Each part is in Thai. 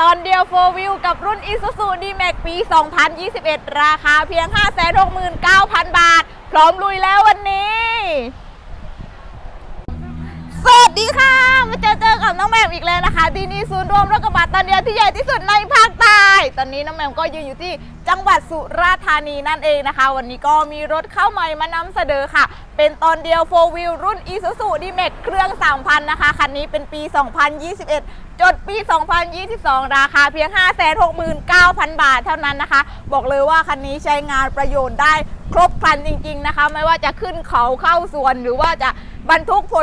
ตอนเดียว4วิวกับรุ่น Isuzu D-Max ปี 2021 ราคาเพียง 569,000 บาท พร้อมลุยแล้ววันนี้ สวัสดีค่ะ มาเจอเจอกับน้องแมวอีกแล้วนะคะ ที่นี่ศูนย์รวมรถกระบะตอนเดียวที่ใหญ่ที่สุดในภ ตอนนี้น้องแม่มก็ยืนอยู่ที่จังหวัดสุราษฎร์ธานีนั่นเองนะคะ วันนี้ก็มีรถเข้าใหม่มานำเสนอค่ะ เป็นตอนเดียว 4 w ิวรุ่น Isuzu D-Max เครื่อง 3,000 นะคะ คันนี้เป็นปี 2021 จดปี 2022 ราคาเพียง 569,000 บาทเท่านั้นนะคะ บอกเลยว่าคันนี้ใช้งานประโยชน์ได้ครบครันจริง ๆนะคะ ไม่ว่าจะขึ้นเขาเข้าสวนหรือว่าจะบรรทุกผ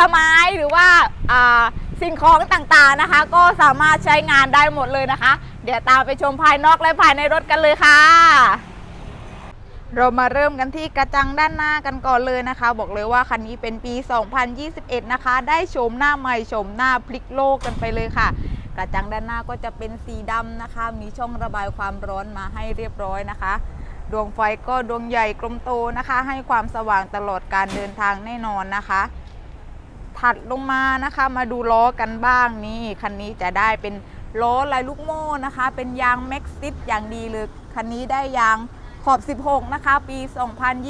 ลไม้หรือว่าอ่า สิ่งของต่างๆนะคะ ก็สามารถใช้งานได้หมดเลยนะคะ เดี๋ยวตามไปชมภายนอกและภายในรถกันเลยค่ะ เรามาเริ่มกันที่กระจังด้านหน้ากันก่อนเลยนะคะ บอกเลยว่าคันนี้เป็นปี 2021 นะคะ ได้โฉมหน้าใหม่โฉมหน้าพลิกโลกกันไปเลยค่ะกระจังด้านหน้าก็จะเป็นสีดำนะคะ มีช่องระบายความร้อนมาให้เรียบร้อยนะคะ ดวงไฟก็ดวงใหญ่กลมโตนะคะ ให้ความสว่างตลอดการเดินทางแน่นอนนะคะ ถัดลงมานะคะ มาดูล้อกันบ้างนี่คันนี้จะได้เป็นล้อลายลูกโม่นะคะ เป็นยางแม็กซิสอย่างดีเลยคันนี้ได้ยางขอบ 16 นะคะ ปี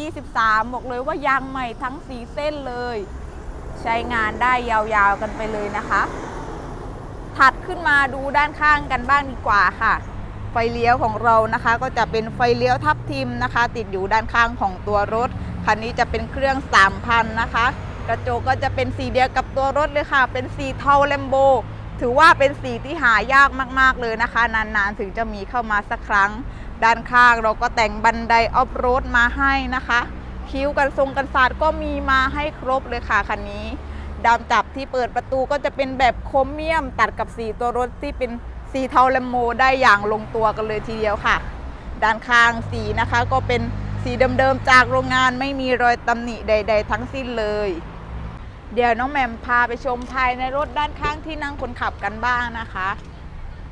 2023 บอกเลยว่ายางใหม่ทั้งสีเส้นเลย ใช้งานได้ยาวๆกันไปเลยนะคะ ถัดขึ้นมาดูด้านข้างกันบ้างดีกว่าค่ะ ไฟเลี้ยวของเรานะคะ ก็จะเป็นไฟเลี้ยวทับทิมนะคะ ติดอยู่ด้านข้างของตัวรถ คันนี้จะเป็นเครื่อง 3,000 นะคะ กระจกก็จะเป็นสีเดียวกับตัวรถเลยค่ะ เป็นสีเทาแลมโบ ถือว่าเป็นสีที่หายากมากๆเลยนะคะ นานๆ ถึงจะมีเข้ามาสักครั้ง ด้านข้างเราก็แต่งบันไดออฟโรดมาให้นะคะ คิ้วกันทรงกันศาสตร์ก็มีมาให้ครบเลยค่ะคันนี้ดามจับที่เปิดประตูก็จะเป็นแบบโครเมียมตัดกับสีตัวรถที่เป็นสีเทาแลมโบได้อย่างลงตัวกันเลยทีเดียวค่ะ ด้านข้างสีนะคะก็เป็นสีเดิมๆจากโรงงานไม่มีรอยตำหนิใด ๆ ทั้งสิ้นเลย เดี๋ยวน้องแหม่มพาไปชมภายในรถด้านข้างที่นั่งคนขับกันบ้างนะคะ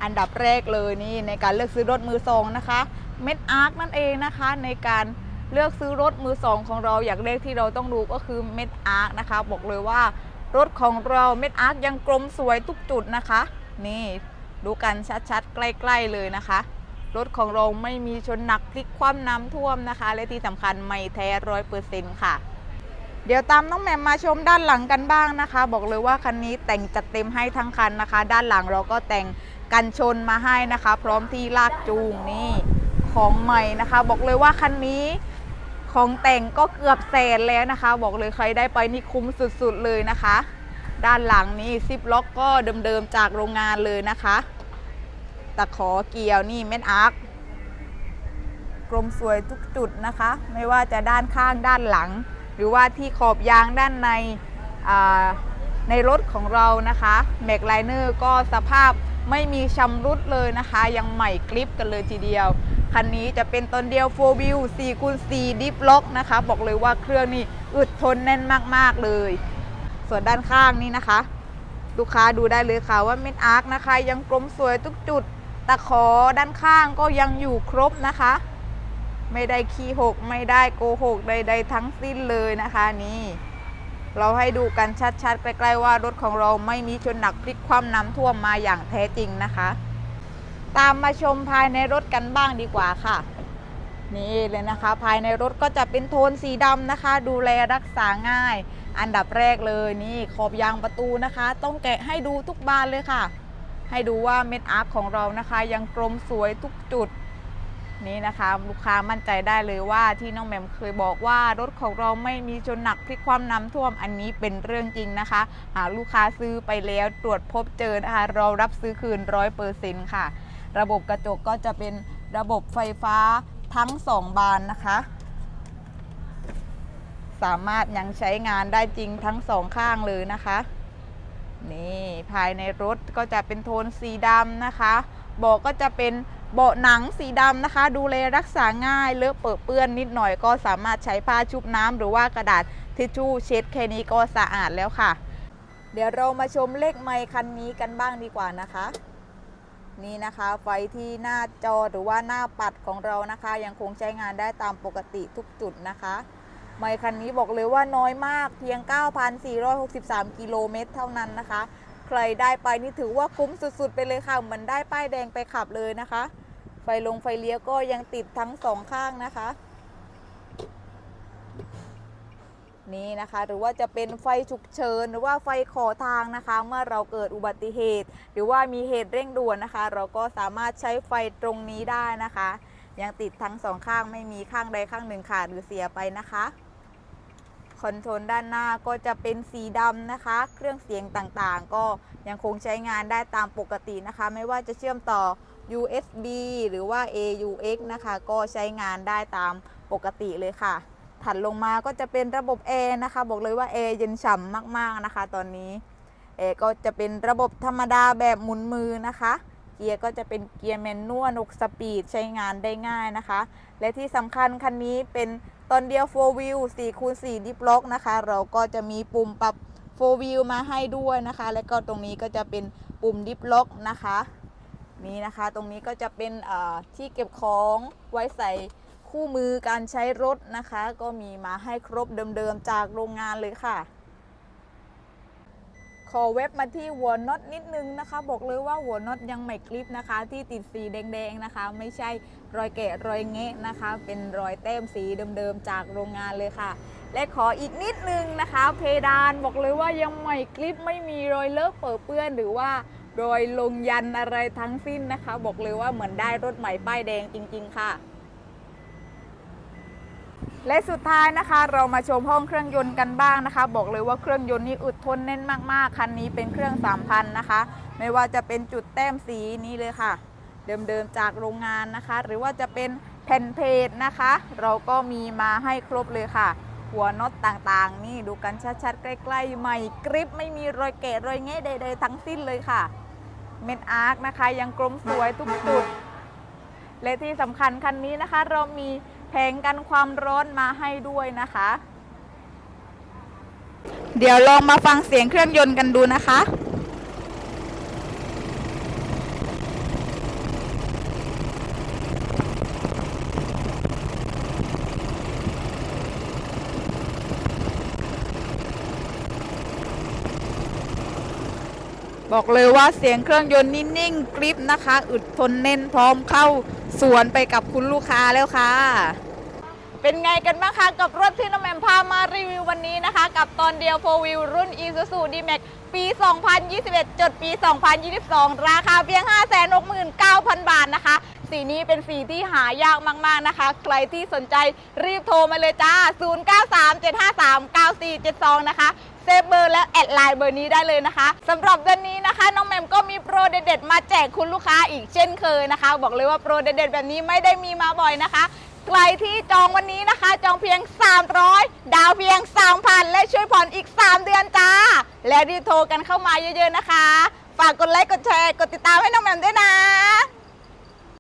อันดับแรกเลยนี่ในการเลือกซื้อรถมือสองนะคะเม็ดอาร์คนั่นเองนะคะ ในการเลือกซื้อรถมือสองของเราอย่างแรกที่เราต้องดูก็คือเม็ดอาร์คนะคะ บอกเลยว่ารถของเราเม็ดอาร์คยังกลมสวยทุกจุดนะคะ นี่ดูกันชัดๆ ใกล้ๆเลยนะคะ รถของเราไม่มีชนหนักพลิกคว่ำน้ำท่วมนะคะ และที่สำคัญไม่แท้ร้อยเปอร์เซ็นต์ค่ะ เดี๋ยวตามน้องแหม่มมาชมด้านหลังกันบ้างนะคะ บอกเลยว่าคันนี้แต่งจัดเต็มให้ทั้งคันนะคะ ด้านหลังเราก็แต่งกันชนมาให้นะคะ พร้อมที่ลากจูงนี่ของใหม่นะคะ บอกเลยว่าคันนี้ของแต่งก็เกือบแสนแล้วนะคะ บอกเลยใครได้ไปนี่คุ้มสุดๆเลยนะคะ ด้านหลังนี่ซิปล็อกก็เดิมๆจากโรงงานเลยนะคะตะขอเกี่ยวนี่เม็ดอาร์คกลมสวยทุกจุดนะคะ ไม่ว่าจะด้านข้างด้านหลัง หรือว่าที่ขอบยางด้านในในรถของเรานะคะแม็กไลเนอร์ก็สภาพไม่มีชำรุดเลยนะคะ ยังใหม่กริปกันเลยทีเดียว คันนี้จะเป็นตนเดียว4 w ิว4คูณ4ดิฟล็อกนะคะ บอกเลยว่าเครื่องนี่อึดทนแน่นมากๆเลย ส่วนด้านข้างนี่นะคะ ลูกค้าดูได้เลยค่ะว่าเม็ดอาร์คนะคะ ยังกลมสวยทุกจุดตะขอด้านข้างก็ยังอยู่ครบนะคะ ไม่ได้ขี้หก ไม่ได้โกหกใดๆทั้งสิ้นเลยนะคะนี่เราให้ดูกันชัดๆใกล้ๆว่ารถของเราไม่มีชนหนักพลิกคว่ำน้ำท่วมมาอย่างแท้จริงนะคะ ตามมาชมภายในรถกันบ้างดีกว่าค่ะ นี่เลยนะคะ ภายในรถก็จะเป็นโทนสีดำนะคะ ดูแลรักษาง่าย อันดับแรกเลยนี่ขอบยางประตูนะคะ ต้องแกะให้ดูทุกบานเลยค่ะ ให้ดูว่าเม็ดอาร์ของเรานะคะ ยังกลมสวยทุกจุด นี่นะคะลูกค้ามั่นใจได้เลยว่าที่น้องแหม่มเคยบอกว่ารถของเราไม่มีชนหนักพลิกความน้ำท่วมอันนี้เป็นเรื่องจริงนะคะ หากลูกค้าซื้อไปแล้วตรวจพบเจอนะคะเรารับซื้อคืนร้อยเปอร์เซ็นต์ค่ะ ระบบกระจกก็จะเป็นระบบไฟฟ้าทั้งสองบานนะคะ สามารถยังใช้งานได้จริงทั้งสองข้างเลยนะคะนี่ภายในรถก็จะเป็นโทนสีดำนะคะเบาะก็จะเป็น เบาะหนังสีดำนะคะ ดูแลรักษาง่ายเลอะเปื้อเปื้อนนิดหน่อยก็สามารถใช้ผ้าชุบน้ำหรือว่ากระดาษทิชชู่เช็ดแค่นี้ก็สะอาดแล้วค่ะ เดี๋ยวเรามาชมเลขไมค์คันนี้กันบ้างดีกว่านะคะ นี่นะคะไฟที่หน้าจอหรือว่าหน้าปัดของเรานะคะ ยังคงใช้งานได้ตามปกติทุกจุดนะคะไมค์คันนี้บอกเลยว่าน้อยมากเพียง 9,463 กิโลเมตรเท่านั้นนะคะ ใครได้ไปนี่ถือว่าคุ้มสุดๆ ไปเลยค่ะเหมือนได้ป้ายแดงไปขับเลยนะคะ ไฟลงไฟเลี้ยวก็ยังติดทั้งสองข้างนะคะ นี่นะคะหรือว่าจะเป็นไฟฉุกเฉินหรือว่าไฟขอทางนะคะ เมื่อเราเกิดอุบัติเหตุ หรือว่ามีเหตุเร่งด่วนนะคะ เราก็สามารถใช้ไฟตรงนี้ได้นะคะ ยังติดทั้งสองข้างไม่มีข้างใดข้างหนึ่งขาดหรือเสียไปนะคะคอนโทรลด้านหน้าก็จะเป็นสีดำนะคะ เครื่องเสียงต่างๆ ก็ยังคงใช้งานได้ตามปกตินะคะ ไม่ว่าจะเชื่อมต่อ USB หรือว่า AUX นะคะ ก็ใช้งานได้ตามปกติเลยค่ะ ถัดลงมาก็จะเป็นระบบแอร์นะคะ บอกเลยว่าแอร์เย็นฉ่ำมากๆนะคะ ตอนนี้แอร์ก็จะเป็นระบบธรรมดาแบบหมุนมือนะคะ เกียร์ก็จะเป็นเกียร์แมนนวล6สปีดใช้งานได้ง่ายนะคะ และที่สำคัญคันนี้เป็นตอนเดียว 4 wheel 4คูณ4ดิฟล็อกนะคะ เราก็จะมีปุ่มปรับ 4 wheel มาให้ด้วยนะคะ และก็ตรงนี้ก็จะเป็นปุ่มดิฟล็อกนะคะ นี่นะคะ ตรงนี้ก็จะเป็นที่เก็บของไว้ใส่คู่มือการใช้รถนะคะ ก็มีมาให้ครบเดิมๆจากโรงงานเลยค่ะ ขอเว็บมาที่หัวน็อตนิดนึงนะคะ บอกเลยว่าหัวน็อตยังไม่คลิปนะคะ ที่ติดสีแดงๆนะคะ ไม่ใช่รอยแกะรอยเงะนะคะ เป็นรอยแต้มสีเดิมๆจากโรงงานเลยค่ะ และขออีกนิดนึงนะคะ เพดานบอกเลยว่ายังไม่คลิปไม่มีรอยเลอะเปื้อนหรือว่า รอยลงยันอะไรทั้งสิ้นนะคะ บอกเลยว่าเหมือนได้รถใหม่ป้ายแดงจริง ๆ ค่ะ และสุดท้ายนะคะ เรามาชมห้องเครื่องยนต์กันบ้างนะคะ บอกเลยว่าเครื่องยนต์นี่อึดทนแน่นมากๆคันนี้เป็นเครื่อง3,000นะคะ ไม่ว่าจะเป็นจุดแต้มสีนี้เลยค่ะ เดิมๆจากโรงงานนะคะ หรือว่าจะเป็นแผ่นเพจนะคะ เราก็มีมาให้ครบเลยค่ะ หัวน็อตต่างๆ นี่ดูกันชัดๆ ใกล้ๆ ใหม่กริปไม่มีรอยแกะรอยแงะใดๆทั้งสิ้นเลยค่ะ เม็ดอาร์คนะคะ ยังกลมสวยทุกจุด และที่สำคัญคันนี้นะคะ เรามีแผงกันความร้อนมาให้ด้วยนะคะ เดี๋ยวลองมาฟังเสียงเครื่องยนต์กันดูนะคะ บอกเลยว่าเสียงเครื่องยนต์นิ่งกริปนะคะ อึดทนเน้นพร้อมเข้าสวนไปกับคุณลูกค้าแล้วค่ะ เป็นไงกันบ้างคะกับรถที่น้องแหมมพามารีวิววันนี้นะคะ กับตอนเดียว4 w h e e รุ่น Isuzu D-Max ปี 2021 จดปี 2022 ราคาเพียง 569,000 บาทนะคะ สีนี้เป็นสีที่หายากมาก ๆ นะคะ ใครที่สนใจรีบโทรมาเลยจ้า 0937539472 นะคะ เซฟเบอร์และแอดไลน์เบอร์นี้ได้เลยนะคะสำหรับเดือนนี้นะคะ น้องแหมมก็มีโปรเด็ด ๆ มาแจกคุณลูกค้าอีกเช่นเคยนะคะ บอกเลยว่าโปรเด็ด ๆ แบบนี้ไม่ได้มีมาบ่อยนะคะใครที่จองวันนี้นะคะ จองเพียง 300 ดาวเพียง 3,000 และช่วยผ่อนอีก 3 เดือนจ้า และรีบโทรกันเข้ามาเยอะๆนะคะ ฝากกดไลค์กดแชร์ กดติดตามให้น้องแหมมด้วยนะ